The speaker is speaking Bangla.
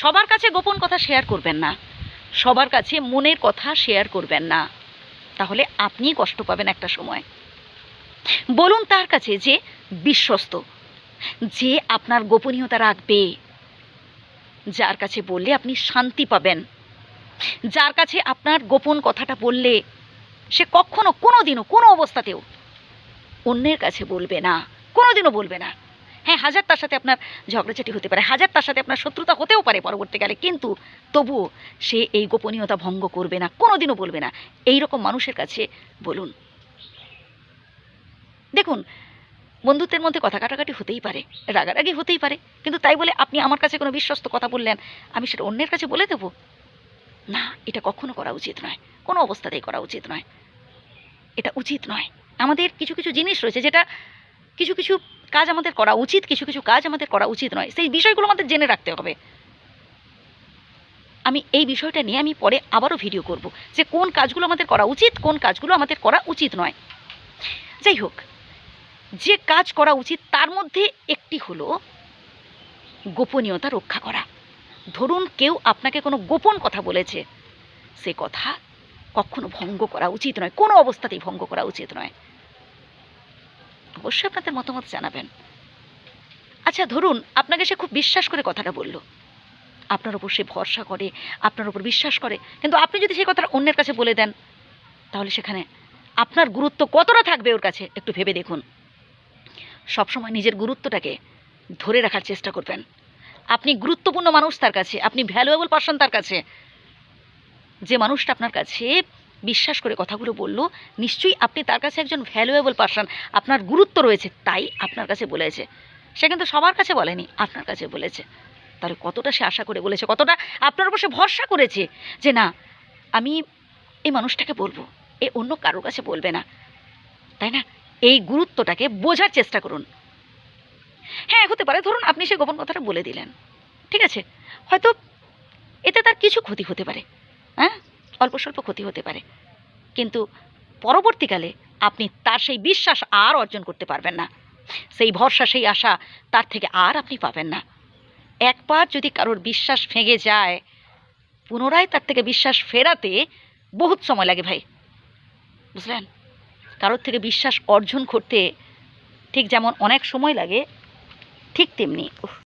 সবার কাছে গোপন কথা শেয়ার করবেন না। সবার কাছে মনের কথা শেয়ার করবেন না। তাহলে আপনিই কষ্ট পাবেন একটা সময়। বলুন তার কাছে যে বিশ্বস্ত, যে আপনার গোপনীয়তা রাখবে। যার কাছে বললে আপনি শান্তি পাবেন। যার কাছে আপনার গোপন কথাটা বললে সে কখনো কোনো দিনও কোনো অবস্থাতেও অন্যের কাছে বলবে না কোনো দিনও বলবে না। হ্যাঁ হাজার তার সাথে আপনার ঝগড়াঝাটি হতে পারে, হাজার তার সাথে আপনার শত্রুতা হতেও পারে পরবর্তীকালে, কিন্তু তবুও সে এই গোপনীয়তা ভঙ্গ করবে না কোনো দিনও বলবে না। এই রকম মানুষের কাছে বলুন। দেখুন, বন্ধুত্বের মধ্যে কথা কাটাকাটি হতেই পারে, রাগারাগি হতেই পারে, কিন্তু তাই বলে আপনি আমার কাছে কোনো বিশ্বস্ত কথা বললেন, আমি সেটা অন্যের কাছে বলে দেবো? না, এটা কখনো করা উচিত নয়, কোনো অবস্থাতেই করা উচিত নয়। এটা উচিত নয়। আমাদের কিছু কিছু জিনিস রয়েছে যেটা কিছু কিছু কাজ আমাদের করা উচিত, কিছু কিছু কাজ আমাদের করা উচিত নয়। সেই বিষয়গুলো আমাদের জেনে রাখতে হবে। আমি এই বিষয়টা নিয়ে আমি পরে আবারও ভিডিও করব যে কোন কাজগুলো আমাদের করা উচিত, কোন কাজগুলো আমাদের করা উচিত নয়। যাই হোক, যে কাজ করা উচিত তার মধ্যে একটি হলো গোপনীয়তা রক্ষা করা। ধরুন কেউ আপনাকে কোনো গোপন কথা বলেছে, সে কথা কখনো ভঙ্গ করা উচিত নয়, কোনো অবস্থাতেই ভঙ্গ করা উচিত নয়। অবশ্যই আপনাদের মতামত জানাবেন। আচ্ছা ধরুন আপনাকে সে খুব বিশ্বাস করে কথাটা বলল। আপনার উপর সে ভরসা করে, আপনার উপর বিশ্বাস করে, কিন্তু আপনি যদি সেই কথাটা অন্যের কাছে বলে দেন, তাহলে সেখানে আপনার গুরুত্ব কতটা থাকবে ওর কাছে, একটু ভেবে দেখুন। সবসময় নিজের গুরুত্বটাকে ধরে রাখার চেষ্টা করবেন। আপনি গুরুত্বপূর্ণ মানুষ তার কাছে, আপনি ভ্যালুয়েবল পার্সন তার কাছে। যে মানুষটা আপনার কাছে বিশ্বাস করে কথাগুলো বলল, নিশ্চয়ই আপনি তার কাছে একজন ভ্যালুয়েবল পার্সন আপনার গুরুত্ব রয়েছে। তাই আপনার কাছে বলেছে। সে কিন্তু সবার কাছে বলেনি, আপনার কাছে বলেছে। তাহলে কতটা সে আশা করে বলেছে? কতটা আপনার উপর সে ভরসা করেছে যে না, আমি এই মানুষটাকে বলব, এ অন্য কারোর কাছে বলবে না। তাই না? এই গুরুত্বটাকে বোঝার চেষ্টা করুন। হ্যাঁ হতে পারে। ধরুন আপনি সে গোপন কথাটা বলে দিলেন। ঠিক আছে? হয়তো এতে তার কিছু ক্ষতি হতে পারে। অল্প স্বল্প ক্ষতি হতে পারে। কিন্তু পরবর্তীকালে আপনি তার সেই বিশ্বাস আর অর্জন করতে পারবেন না। সেই ভরসা, সেই আশা তার থেকে আর আপনি পাবেন না। একবার যদি কারোর বিশ্বাস ভেঙে যায়, পুনরায় তার থেকে বিশ্বাস ফেরাতে বহুত সময় লাগে ভাই। বুঝলেন? কারোর থেকে বিশ্বাস অর্জন করতে ঠিক যেমন অনেক সময় লাগে, ঠিক তেমনি